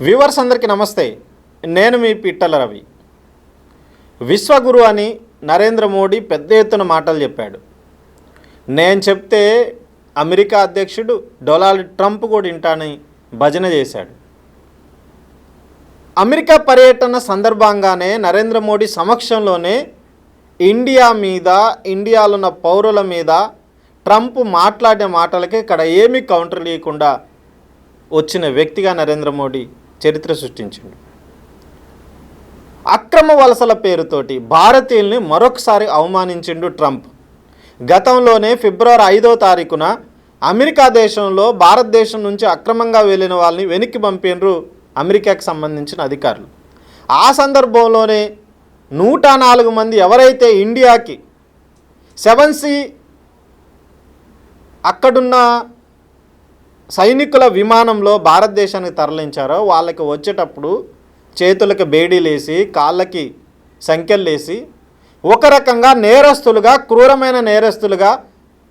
Viewers అందరికీ నమస్తే. నేను మీ పిట్టల రవి. విశ్వగురు అని నరేంద్ర మోడీ పెద్ద ఎత్తున మాటలు చెప్పాడు. నేను చెప్తే అమెరికా అధ్యక్షుడు డొనాల్డ్ ట్రంప్ కూడా వింటానని భజన చేశాడు. అమెరికా పర్యటన సందర్భంగానే నరేంద్ర మోడీ సమక్షంలోనే ఇండియా మీద ఇండియాలో ఉన్న పౌరుల మీద ట్రంప్ మాట్లాడే మాటలకి ఇక్కడ ఏమీ కౌంటర్ లేకుండా వచ్చిన వ్యక్తిగా నరేంద్ర మోడీ చరిత్ర సృష్టించిండు. అక్రమ వలసల పేరుతోటి భారతీయుల్ని మరొకసారి అవమానించిండు ట్రంప్. గతంలోనే ఫిబ్రవరి ఐదో తారీఖున అమెరికా దేశంలో భారతదేశం నుంచి అక్రమంగా వెళ్ళిన వాళ్ళని వెనక్కి పంపినరు అమెరికాకి సంబంధించిన అధికారులు. ఆ సందర్భంలోనే నూట నాలుగు మంది ఎవరైతే ఇండియాకి సెవెన్ సి అక్కడున్న సైనికుల విమానంలో భారతదేశానికి తరలించారో వాళ్ళకి వచ్చేటప్పుడు చేతులకు బేడీలేసి కాళ్ళకి సంఖ్యలేసి ఒక రకంగా నేరస్తులుగా క్రూరమైన నేరస్తులుగా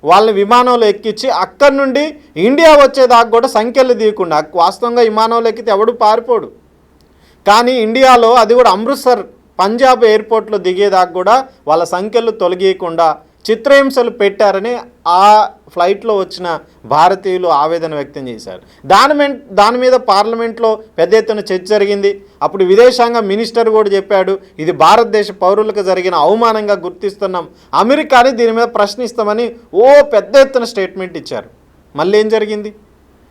వాళ్ళని విమానంలో ఎక్కించి అక్కడి నుండి ఇండియా వచ్చేదాకా కూడా సంఖ్యలు తీయకుండా వాస్తవంగా విమానంలో ఎక్కితే ఎవడు పారిపోడు. కానీ ఇండియాలో అది కూడా అమృత్సర్ పంజాబ్ ఎయిర్పోర్ట్లో దిగేదాకా కూడా వాళ్ళ సంఖ్యలు తొలగియకుండా చిత్రహింసలు పెట్టారని ఆ ఫ్లైట్లో వచ్చిన భారతీయులు ఆవేదన వ్యక్తం చేశారు. దాని దాని మీద పార్లమెంట్లో పెద్ద ఎత్తున చర్చ జరిగింది. అప్పుడు విదేశాంగ మినిస్టర్ కూడా చెప్పాడు ఇది భారతదేశ పౌరులకు జరిగిన అవమానంగా గుర్తిస్తున్నాం. అమెరికాని దీని మీద ప్రశ్నిస్తామని ఓ పెద్ద ఎత్తున స్టేట్మెంట్ ఇచ్చారు. మళ్ళీ ఏం జరిగింది?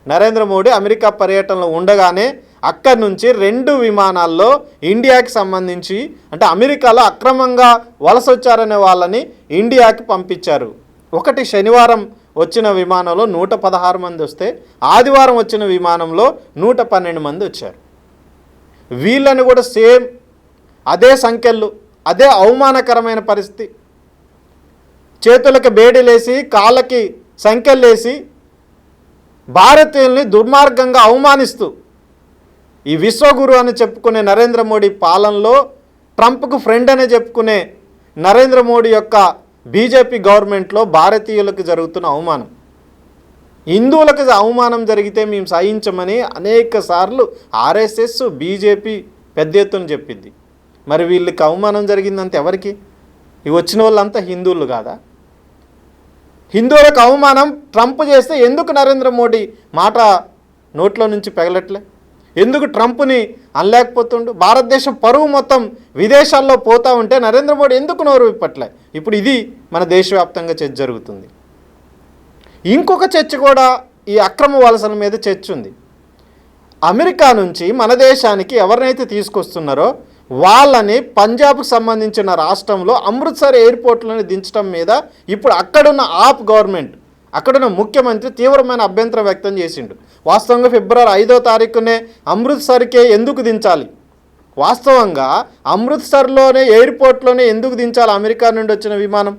నరేంద్ర మోడీ అమెరికా పర్యటనలో ఉండగానే అక్కడి నుంచి రెండు విమానాల్లో ఇండియాకి సంబంధించి అంటే అమెరికాలో అక్రమంగా వలస వచ్చారనే వాళ్ళని ఇండియాకి పంపించారు. ఒకటి శనివారం వచ్చిన విమానంలో నూట పదహారు మంది వస్తే ఆదివారం వచ్చిన విమానంలో నూట పన్నెండు మంది వచ్చారు. వీళ్ళని కూడా సేమ్ అదే సంఖ్యలు అదే అవమానకరమైన పరిస్థితి. చేతులకు బేడీలేసి కాళ్ళకి సంఖ్యలేసి భారతీయుల్ని దుర్మార్గంగా అవమానిస్తూ ఈ విశ్వగురు అని చెప్పుకునే నరేంద్ర మోడీ పాలనలో ట్రంప్కు ఫ్రెండ్ అనే చెప్పుకునే నరేంద్ర మోడీ యొక్క బీజేపీ గవర్నమెంట్లో భారతీయులకు జరుగుతున్న అవమానం. హిందువులకు అవమానం జరిగితే మేము సహించమని అనేక సార్లు ఆర్ఎస్ఎస్ బీజేపీ పెద్ద ఎత్తున చెప్పింది. మరి వీళ్ళకి అవమానం జరిగిందంత ఎవరికి? ఇవి వచ్చిన వాళ్ళంతా హిందువులు కాదా? హిందువులకు అవమానం ట్రంప్ చేస్తే ఎందుకు నరేంద్ర మోడీ మాట నోట్లో నుంచి పెగలట్లే? ఎందుకు ట్రంప్ని అనలేకపోతుండు? భారతదేశం పరువు మొత్తం విదేశాల్లో పోతూ ఉంటే నరేంద్ర మోడీ ఎందుకు నోరు విప్పట్లే? ఇప్పుడు ఇది మన దేశవ్యాప్తంగా చర్చ జరుగుతుంది. ఇంకొక చర్చ కూడా ఈ అక్రమ వలసల మీద చర్చ ఉంది. అమెరికా నుంచి మన దేశానికి ఎవరినైతే తీసుకొస్తున్నారో వాళ్ళని పంజాబ్కు సంబంధించిన రాష్ట్రంలో అమృత్సర్ ఎయిర్పోర్ట్లను దించడం మీద ఇప్పుడు అక్కడున్న ఆప్ గవర్నమెంట్ అక్కడున్న ముఖ్యమంత్రి తీవ్రమైన అభ్యంతరం వ్యక్తం చేసిండు. వాస్తవంగా ఫిబ్రవరి ఐదో తారీఖునే అమృత్సర్కే ఎందుకు దించాలి? వాస్తవంగా అమృత్సర్లోనే ఎయిర్పోర్ట్లోనే ఎందుకు దించాలి? అమెరికా నుండి వచ్చిన విమానం?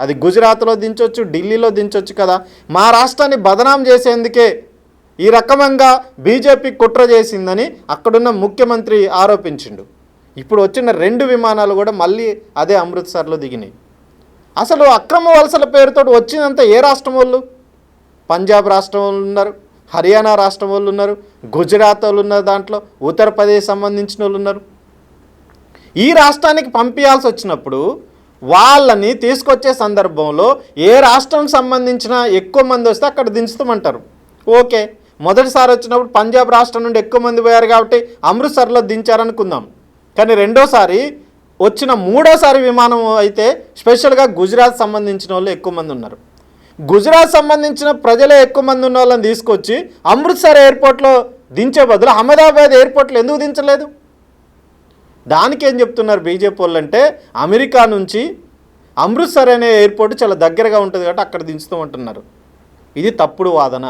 అది గుజరాత్లో దించవచ్చు ఢిల్లీలో దించవచ్చు కదా. మా రాష్ట్రాన్ని బదనాం చేసేందుకే ఈ రకమంగా బీజేపీ కుట్ర చేసిందని అక్కడున్న ముఖ్యమంత్రి ఆరోపించిండు. ఇప్పుడు వచ్చిన రెండు విమానాలు కూడా మళ్ళీ అదే అమృత్సర్లో దిగినాయి. అసలు అక్రమ వలసల పేరుతో వచ్చినంత ఏ రాష్ట్రం వాళ్ళు? పంజాబ్ రాష్ట్రం వాళ్ళు ఉన్నారు హర్యానా రాష్ట్రం వాళ్ళు ఉన్నారు గుజరాత్ వాళ్ళు ఉన్నారు దాంట్లో ఉత్తరప్రదేశ్ సంబంధించిన వాళ్ళు ఉన్నారు. ఈ రాష్ట్రానికి పంపించాల్సి వచ్చినప్పుడు వాళ్ళని తీసుకొచ్చే సందర్భంలో ఏ రాష్ట్రానికి సంబంధించిన ఎక్కువ మంది వస్తే అక్కడ దించుతామంటారు. ఓకే మొదటిసారి వచ్చినప్పుడు పంజాబ్ రాష్ట్రం నుండి ఎక్కువ మంది పోయారు కాబట్టి అమృత్సర్లో దించారనుకుందాం. కానీ రెండోసారి వచ్చిన మూడోసారి విమానం అయితే స్పెషల్గా గుజరాత్ సంబంధించిన వాళ్ళు ఎక్కువ మంది ఉన్నారు. గుజరాత్ సంబంధించిన ప్రజలే ఎక్కువ మంది ఉన్న వాళ్ళని తీసుకొచ్చి అమృత్సర్ ఎయిర్పోర్ట్లో దించే బదులు అహ్మదాబాద్ ఎయిర్పోర్ట్లో ఎందుకు దించలేదు? దానికి ఏం చెప్తున్నారు బీజేపీ వాళ్ళు అంటే అమెరికా నుంచి అమృత్సర్ అనే ఎయిర్పోర్ట్ చాలా దగ్గరగా ఉంటుంది కాబట్టి అక్కడ దించుతామంటున్నారు ఇది తప్పుడు వాదన.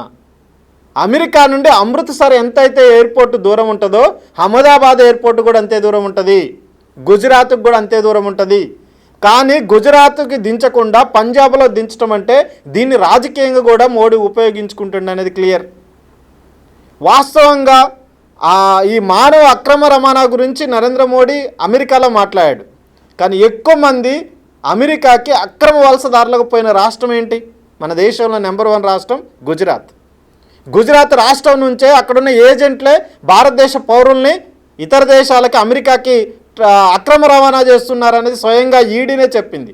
అమెరికా నుండి అమృత్సర్ ఎంతైతే ఎయిర్పోర్ట్ దూరం ఉంటుందో అహ్మదాబాద్ ఎయిర్పోర్ట్ కూడా అంతే దూరం ఉంటుంది. గుజరాత్కి కూడా అంతే దూరం ఉంటుంది. కానీ గుజరాత్కి దించకుండా పంజాబ్లో దించడం అంటే దీన్ని రాజకీయంగా కూడా మోడీ ఉపయోగించుకుంటుండే అనేది క్లియర్. వాస్తవంగా ఈ మానవ అక్రమ రవాణా గురించి నరేంద్ర మోడీ అమెరికాలో మాట్లాడాడు. కానీ ఎక్కువ మంది అమెరికాకి అక్రమ వలసదారులకు పోయిన రాష్ట్రం ఏంటి? మన దేశంలో నెంబర్ వన్ రాష్ట్రం గుజరాత్. గుజరాత్ రాష్ట్రం నుంచే అక్కడున్న ఏజెంట్లే భారతదేశ పౌరుల్ని ఇతర దేశాలకి అమెరికాకి అక్రమ రవాణా చేస్తున్నారనేది స్వయంగా ఈడీనే చెప్పింది.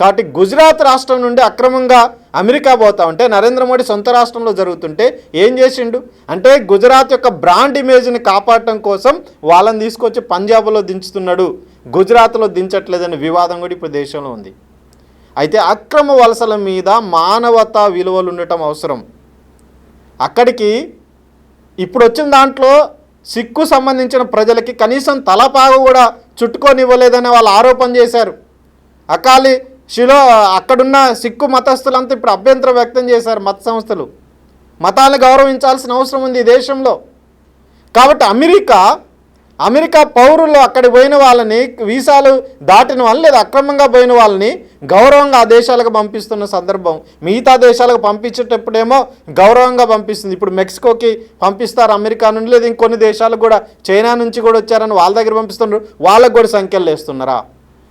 కాబట్టి గుజరాత్ రాష్ట్రం నుండి అక్రమంగా అమెరికా పోతా ఉంటే నరేంద్ర మోడీ సొంత రాష్ట్రంలో జరుగుతుంటే ఏం చేసిండు? అంటే గుజరాత్ యొక్క బ్రాండ్ ఇమేజ్ని కాపాడటం కోసం వాళ్ళని తీసుకొచ్చి పంజాబ్లో దించుతున్నాడు. గుజరాత్లో దించట్లేదనే వివాదం కూడా ఇప్పుడు దేశంలో ఉంది. అయితే అక్రమ వలసల మీద మానవతా విలువలు ఉండటం అవసరం. అక్కడికి ఇప్పుడు వచ్చిన దాంట్లో సిక్కు సంబంధించిన ప్రజలకి కనీసం తలపాగు కూడా చుట్టుకొనివ్వలేదని వాళ్ళు ఆరోపణ చేశారు. అకాలి శిలో అక్కడున్న సిక్కు మతస్థులంతా ఇప్పుడు అభ్యంతరం వ్యక్తం చేశారు మత సంస్థలు. మతాలను గౌరవించాల్సిన అవసరం ఉంది ఈ దేశంలో. కాబట్టి అమెరికా అమెరికా పౌరులు అక్కడికి పోయిన వాళ్ళని వీసాలు దాటిన వాళ్ళని లేదా అక్రమంగా పోయిన వాళ్ళని గౌరవంగా ఆ దేశాలకు పంపిస్తున్న సందర్భం. మిగతా దేశాలకు పంపించేటప్పుడేమో గౌరవంగా పంపిస్తుంది. ఇప్పుడు మెక్సికోకి పంపిస్తారు అమెరికా నుండి లేదా ఇంకొన్ని దేశాలకు కూడా. చైనా నుంచి కూడా వచ్చారని వాళ్ళ దగ్గర పంపిస్తున్నారు వాళ్ళకు కూడా సంఖ్యలు వేస్తున్నారా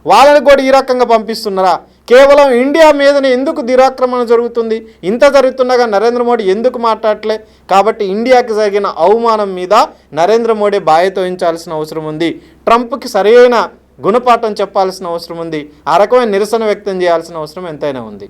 వాళ్ళని కూడా ఈ రకంగా పంపిస్తున్నారా? కేవలం ఇండియా మీదనే ఎందుకు దురాక్రమణ జరుగుతుంది? ఇంత జరుగుతుండగా నరేంద్ర మోడీ ఎందుకు మాట్లాడలే కాబట్టి ఇండియాకి జరిగిన అవమానం మీద నరేంద్ర మోడీ బాధ్యత వహించాల్సిన అవసరం ఉంది. ట్రంప్కి సరైన గుణపాఠం చెప్పాల్సిన అవసరం ఉంది. ఆ రకమైన నిరసన వ్యక్తం చేయాల్సిన అవసరం ఎంతైనా ఉంది.